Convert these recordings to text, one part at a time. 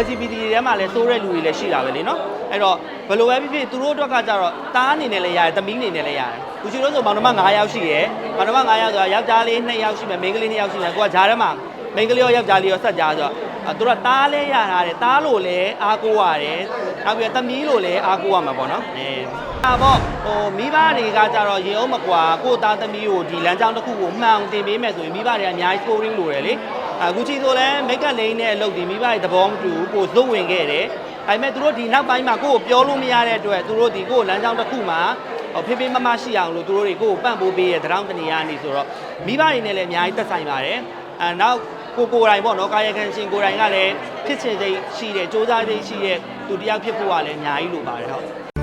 LGBT တွေထဲမှာလည်းစိုးတဲ့လူတွေလည်းရှိတာပဲလေနော်အဲ့တော့ဘယ်လိုပဲဖြစ်ဖြစ်သူတို့အတွက်ကကြတော့တားအနေနဲ့လည်းရတယ်သမီးအနေနဲ့လည်းရတယ်ခုချီလို့ဆိုမောင်နှမ9ယောက်ရှိရယ်မောင်နှမ9ယောက်ဆိုတာယောက်ျားလေး2ယောက်ရှိမယ်မိန်းကလေး2ယောက်ရှိမယ်ကိုကဂျားထဲမှာမိန်းကလေးရောယောက်ျားလေးရောဆက်ကြားဆိုတော့အဲ့သူတို့ကတားလဲရတာတယ်တားလို့လည်းအားကိုးရတယ်နောက်ပြီးတော့သမီးလို့လည်းအားကိုးရမှာပေါ့နော်အဲဒါပေါ့ဟိုမိဘတွေကကြတော့ရေအောင်မကွာကိုယ့်သားသမီးကိုဒီလမ်းကြောင်းတစ်ခုကိုမှန်အောင်တင်ပေးမယ်ဆိုရင်မိဘတွေကအများကြီး scoring လိုတယ်လေ အခုချီဆိုလဲမိတ်ကလိန်နဲ့အလုပ်ဒီမိဘတွေသဘောမတူဘူးကိုဇုတ်ဝင်ခဲ့တယ်ဒါပေမဲ့သူတို့ဒီနောက်ပိုင်းမှာကိုယ့်ကိုပြောလို့မရတဲ့အတွက်သူတို့ဒီကိုယ့်လမ်းကြောင်းတစ်ခုမှာဟိုဖေးဖေးမမရှိအောင်လို့သူတို့တွေကိုယ့်ကိုပန့်ပိုးပေးရတဲ့တောင်းတနေရနေဆိုတော့မိဘတွေနဲ့လည်းအများကြီးသက်ဆိုင်ပါတယ်အဲနောက်ကိုကိုယ်တိုင်ပေါ့နော်ကာယကံရှင်ကိုယ်တိုင်ကလည်းဖြစ်ချင်စိတ်ရှိတဲ့စ조사စိတ်ရှိတဲ့သူတယောက်ဖြစ်ဖို့ကလည်းအများကြီးလိုပါတယ်ဟုတ်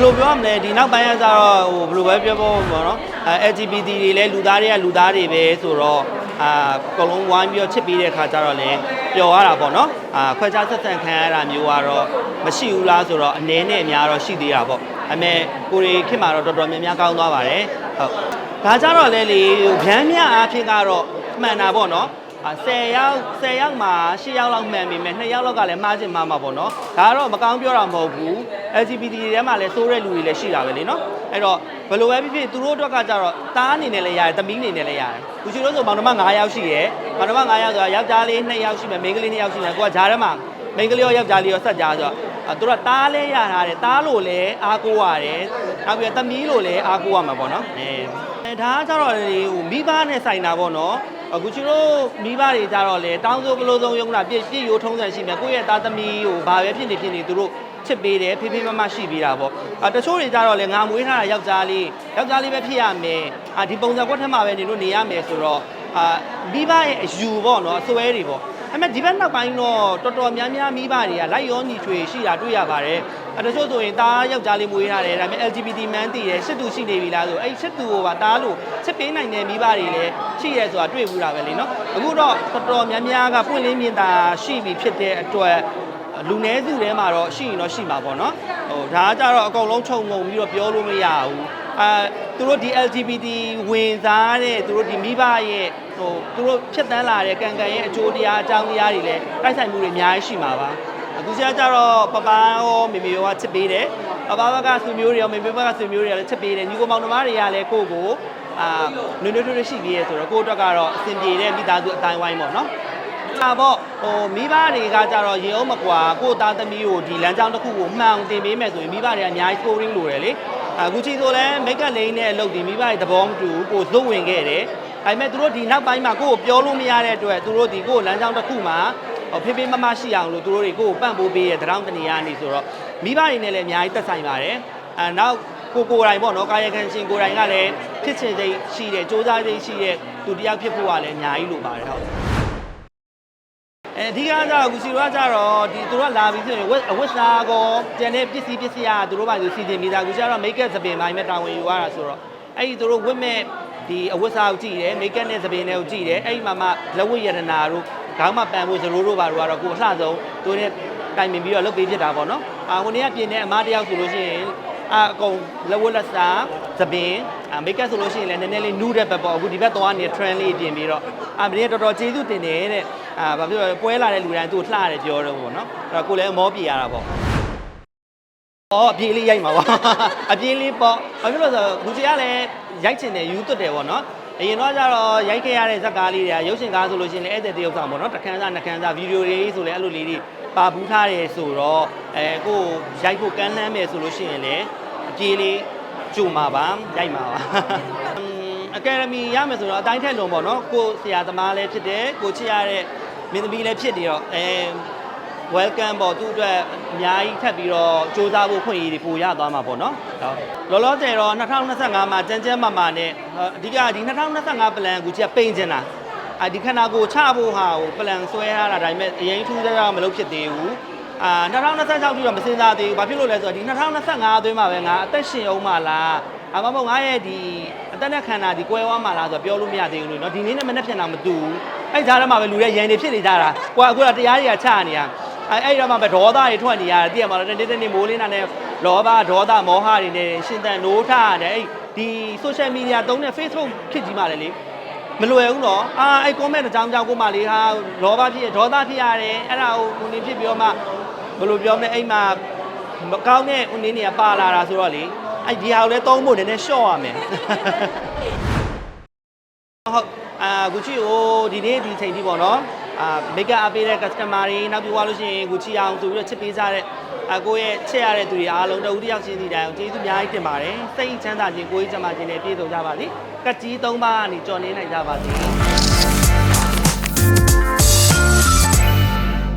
ယ်လိုပြောရမလဲဒီနောက်ပိုင်းကကျတော့ဟိုဘယ်လိုပဲပြောဖို့ပေါ့နော်အဲ LGBT တွေလည်းလူသားတွေကလူသားတွေပဲဆိုတော့အာအကုန်လုံးဝိုင်းပြီးတော့ချစ်ပြီးတဲ့ခါကျတော့လည်းပျော်ရတာပေါ့နော်အာခွဲခြားဆက်ဆံခံရတာမျိုးကတော့မရှိဘူးလားဆိုတော့အနေနဲ့အများတော့ရှိသေးတာပေါ့အမေကိုရီခင်မှာတော့တော်တော်များများကောင်းသွားပါတယ်ဟုတ်ဒါကြတော့လေလေဗျမ်းမြအားဖြင့်ကတော့မှန်တာပေါ့နော်အာ10ယောက်10ယောက်မှာ10ယောက်လောက်မှန်ပြီမဲ့2ယောက်လောက်ကလည်းမှားချင်မှားမှာပေါ့နော်ဒါကတော့မကောင်းပြောတာမဟုတ်ဘူး LGBT တွေထဲမှာလည်းစိုးတဲ့လူတွေလည်းရှိတာပဲလေနော်အဲ့တော့ဘယ်လိုပဲဖြစ်ဖြစ်သူတို့အတွက်ကကြတော့တားအနေနဲ့လည်းရတယ်သမီးအနေနဲ့လည်းရတယ်ခုချီလို့ဆိုမောင်နှမ9ယောက်ရှိရယ်မောင်နှမ9ယောက်ဆိုတာယောက်ျားလေး2ယောက်ရှိမယ်မိန်းကလေး2ယောက်ရှိမယ်ကိုကဂျားထဲမှာမိန်းကလေးရောယောက်ျားလေးရောဆက်ကြားဆိုတော့အဲ့သူတို့ကတားလဲရတာတယ်တားလို့လည်းအားကိုးရတယ်နောက်ပြီးတော့သမီးလို့လည်းအားကိုးရမှာပေါ့နော်အဲအဲဒါကကြတော့လေဟိုမိဘနဲ့ဆိုင်တာပေါ့နော် အခုချီတို့မိဘတွေကြတော့လေတောင်းစိုးကလို့ဆုံးယုံတာပြည့်ပြည့်ရိုးထုံးစံရှိမယ်ကိုယ့်ရဲ့သားသမီးကိုဘာပဲဖြစ်နေဖြစ်နေသူတို့ချစ်ပေးတယ်ဖေးဖေးမမရှိပေးတာပေါ့အတချို့တွေကြတော့လေငါမွေးထားတာယောက်ျားလေးယောက်ျားလေးပဲဖြစ်ရမယ်အာဒီပုံစံကွက်ထက်မှာပဲနေလို့နေရမယ်ဆိုတော့အာမိဘရဲ့အယူပေါ့နော်အစွဲတွေပေါ့ အဲ့မဲ့ဒီဘက်နောက်ပိုင်းတော့တော်တော်များများမိဘတွေကလိုက်ရောညီချွေရှိတာတွေ့ရပါတယ်အဲတချို့ဆိုရင်တားယောက်ျားလေးမွေးထားတယ်ဒါပေမဲ့ LGBT မန်းတည်တယ်ရှစ်သူရှိနေပြီလားဆိုအဲ့ရှစ်သူကိုပါတားလို့ချစ်ပေးနိုင်တဲ့မိဘတွေလည်းရှိရဲဆိုတာတွေ့ဘူးတာပဲလေနော်အခုတော့တော်တော်များများကပွင့်လင်းမြင်သာရှိပြီဖြစ်တဲ့အတွက်လူနည်းစုထဲမှာတော့ရှိရင်တော့ရှိမှာပေါ့နော်ဟိုဒါကကြတော့အကုန်လုံးခြုံငုံပြီးတော့ပြောလို့မရဘူးအာ သူတို့ဒီ LGBT ဝင်စားတဲ့သူတို့ဒီမိဘရဲ့ဟိုသူတို့ဖြတ်တန်းလာတဲ့ကံကံရဲ့အကျိုးတရားအကြောင်းတရားတွေလည်းတိုက်ဆိုင်မှုတွေအများကြီးရှိမှာပါအခုကျတော့ပပရောမေမေရောကချစ်ပေးတယ်ပပဘက်ကဆွေမျိုးတွေရောမေမေဘက်ကဆွေမျိုးတွေကလည်းချစ်ပေးတယ်ညီကိုမောင်နှမတွေကလည်းကိုယ့်ကိုအာနွေ့နွေ့ထွေးထွေးရှိပြီးရဲဆိုတော့ကိုယ့်အတွက်ကတော့အဆင်ပြေတဲ့မိသားစုအတိုင်းဝိုင်းပေါ့နော်ဒါပေါ့ဟိုမိဘတွေကကြတော့ရေအောင်မကွာကိုယ့်သားသမီးကိုဒီလမ်းကြောင်းတစ်ခုကိုမှန်အောင်တင်ပေးမယ်ဆိုရင်မိဘတွေကအများကြီး scoring လိုတယ်လေ အခုချီဆိုလဲမိတ်ကလိန်နဲ့အလုပ်ဒီမိဘတွေသဘောမတူဘူးကိုဇုတ်ဝင်ခဲ့တယ်ဒါပေမဲ့သူတို့ဒီနောက်ပိုင်းမှာကိုယ့်ကိုပြောလို့မရတဲ့အတွက်သူတို့ဒီကိုယ့်လမ်းကြောင်းတစ်ခုမှာဟိုဖေးဖေးမမရှိအောင်လို့သူတို့တွေကိုယ့်ကိုပန့်ပိုးပေးရတဲ့တောင်းတနေရနေဆိုတော့မိဘတွေနဲ့လည်းအများကြီးသက်ဆိုင်ပါတယ်အဲနောက်ကိုကိုယ်တိုင်ပေါ့နော်ကာယကံရှင်ကိုယ်တိုင်ကလည်းဖြစ်ချင်စိတ်ရှိတဲ့စ조사စိတ်ရှိတဲ့သူတယောက်ဖြစ်ဖို့ကလည်းအများကြီးလိုပါတယ်ဟုတ် အဲအဓိကကကြတော့အခုစီရောကကြတော့ဒီသူတို့ကလာပြီးဆိုရင်ဝက်အဝက်စားကောကျန်တဲ့ပစ္စည်းပစ္စည်းကသူတို့ဘာလို့စီစဉ်မိသားအခုကျတော့ make up သပင်ပိုင်းမဲ့တာဝန်ယူရတာဆိုတော့အဲ့ဒီသူတို့ဝက်မဲ့ဒီအဝက်စားကိုကြည့်တယ် make up နဲ့သပင်တွေကိုကြည့်တယ်အဲ့ဒီမှာမှလက်ဝတ်ရတနာတို့ခေါင်းမပန်ဖို့ဇရိုးတို့ဘာတို့ကတော့ကိုအလှဆုံးသူနဲ့တိုင်ပင်ပြီးတော့လုပ်ပေးဖြစ်တာပေါ့နော်အာဟိုနေ့ကပြင်တဲ့အမားတယောက်ဆိုလို့ရှိရင်အာအကုန်လက်ဝတ်လက်စားသပင်အာ make up ဆိုလို့ရှိရင်လည်းနည်းနည်းလေးနူးတဲ့ဘက်ပေါ့အခုဒီဘက်သွားနေတဲ့ trend လေးပြင်ပြီးတော့အာမင်းတော်တော်ကျေးဇူးတင်တယ်တဲ့ အာဘာဖြစ်လို့လဲပွဲလာတဲ့လူတိုင်းသူ့ကိုလှတယ်ပြောတော့ပေါ့နော်အဲ့တော့ကိုလည်းအမောပြေရတာပေါ့။အော်အပြေးလေးရိုက်မှာပါ။အပြေးလေးပေါ့။ဘာဖြစ်လို့လဲဆိုတော့လူကြီးကလည်းရိုက်ချင်တယ်ယူသွတ်တယ်ပေါ့နော်။အရင်တော့ကျတော့ရိုက်ခဲ့ရတဲ့ဇက်ကားလေးတွေကရုပ်ရှင်ကားဆိုလို့ရှိရင်လည်းဧည့်သည်တရုပ်ဆောင်ပေါ့နော်။တစ်ခန်းစားနှစ်ခန်းစားဗီဒီယိုတွေဆိုလည်းအဲ့လိုလေးတွေပါဘူးထားတယ်ဆိုတော့အဲကိုရိုက်ဖို့ကမ်းလှမ်းမယ်ဆိုလို့ရှိရင်လည်းအပြေးလေးကြုံမှာပါရိုက်မှာပါ။အမ်အကယ်ဒမီရမယ်ဆိုတော့အတိုင်းထက်လုံးပေါ့နော်။ကိုဆရာသမားလည်းဖြစ်တယ်။ကိုချစ်ရတဲ့ မင်းသမီးလည်းဖြစ်နေတော့အဲ welcome ပေါ့သူ့အတွက်အများကြီးထပ်ပြီးတော့စူးစမ်းဖို့ခွင့်ရည်တွေပိုရသွားမှာပေါ့နော်ဟုတ်လောလောဆယ်တော့2025မှာကြမ်းကြမ်းမာမာနဲ့အဓိကဒီ2025 plan ကိုကြည့်ပိန်ချင်တာအဒီခန္ဓာကိုယ်ချဖို့ဟာကို plan ဆွဲထားတာဒါပေမဲ့အရင်ထူးခြားခြားမလုပ်ဖြစ်သေးဘူးအာ2026တိတော့မစင်စားသေးဘူးဘာဖြစ်လို့လဲဆိုတော့ဒီ2025အတွင်းမှာပဲငါအသက်ရှင်အောင်မလား ။အမမဟုတ်ငါရဲ့ဒီအသက်နဲ့ခန္ဓာဒီကွဲဝါးမှလားဆိုတော့ပြောလို့မရသေးဘူးလို့နော်ဒီနေ့နဲ့မနေ့ပြန်တာမတူဘူး။အဲ့ကြားထဲမှာပဲလူတွေရန်နေဖြစ်နေကြတာ။ကိုကအခုကတရားတွေကချနေရ။အဲ့အဲ့တော့မှပဲဒေါသတွေထွက်နေရတယ်။သိရမှာလားတင်းတင်းနေမိုးလင်းတာနဲ့လောဘဒေါသမောဟတွေနဲ့ရှင်သန်နိုးထရတယ်။အဲ့ဒီ social media သုံးတဲ့ Facebook ဖြစ်ကြီးမှလည်းလေမလွယ်ဘူးနော်အာအဲ့ comment အကြောင်းကြောင့်ကိုမလေးဟာလောဘဖြစ်ရဒေါသဖြစ်ရတယ်အဲ့ဒါကိုဦးနေဖြစ်ပြီးတော့မှဘယ်လိုပြောမလဲအဲ့မှာမကောင်းတဲ့ဦးနေနေပါလာတာဆိုတော့လေ အဲ့ဒီဟာကိုလည်းသုံးဖို့နည်းနည်းရှော့ရမယ်ဟုတ်အာဂူချီကိုဒီနေ့ဒီချိန်ကြီးပေါ့နော်အာမိတ်ကပ်အပေးတဲ့ customer တွေနောက်ပြီးသွားလို့ရှိရင်ဂူချီအောင်ဆိုပြီးတော့ချစ်ပေးကြတဲ့အကိုရဲ့ချစ်ရတဲ့သူတွေအားလုံးတဦးတစ်ယောက်ချင်းစီတိုင်းကျေးဇူးအများကြီးတင်ပါတယ်စိတ်ချမ်းသာခြင်းကိုယ်ကြီးချမ်းသာခြင်းနဲ့ပြည့်စုံကြပါစေကတ်ကြီးသုံးပါးကနေကြော်နေနိုင်ကြပါစေ